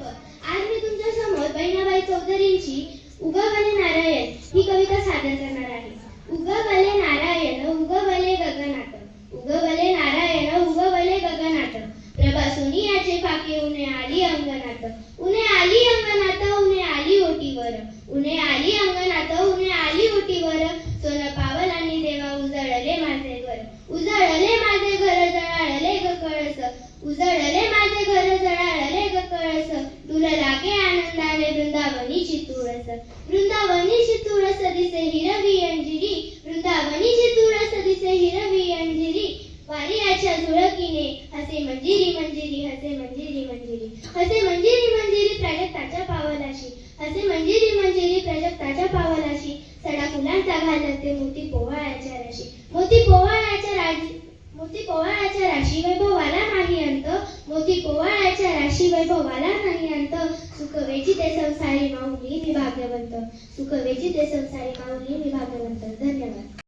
आज मी तुमच्यासमोर बहिणाबाई चौधरींची उगवले नारायण ही कविता सादर करणार आहे. उगवले नारायण उगवले गगनात उगवले नारायण उगवले गगनात प्रभा सोनियाचे फाके उन्हे आली अंगणात. उन्हे आली अंगणात उन्हे आली ओटीवर. उन्हे आली अंगणात उन्हे आली ओटीवर. सोन पावल आणि देवा उजळले माझे घर. उजळले माझे घर जळाळले ग कळस. उजळले माझे घर जळाळले ग कळस डुलला के आनंदाने वृंदावनीची तुळस वृंदावनीची तुळस दिसे हिरवी अंजिरी. वृंदावनीची तुळस दिसे हिरवी अंजिरी. वारियाच्या झुळकीने हसे मंजिरी मंजिरी हसे मंजिरी मंजिरी. हसे मंजिरी मंजिरी प्राजक्ताच्या पावलाशी. हसे मंजिरी मंजिरी प्राजक्ताच्या पावलाशी. सडा फुलांचा घालते मोती पोवाळ्याच्या राशी. मोती पोवाळ्याच्या राजी मोती पोवाळ्याच्या राशी वैभवाला नाही अंत मोती पोवाळ्याच्या राशी वैभवाला नाही अंत सुखवेची ते संसारी माऊली मी भाग्यवंत. सुखवेची ते संसारी माऊली मी भाग्यवंत.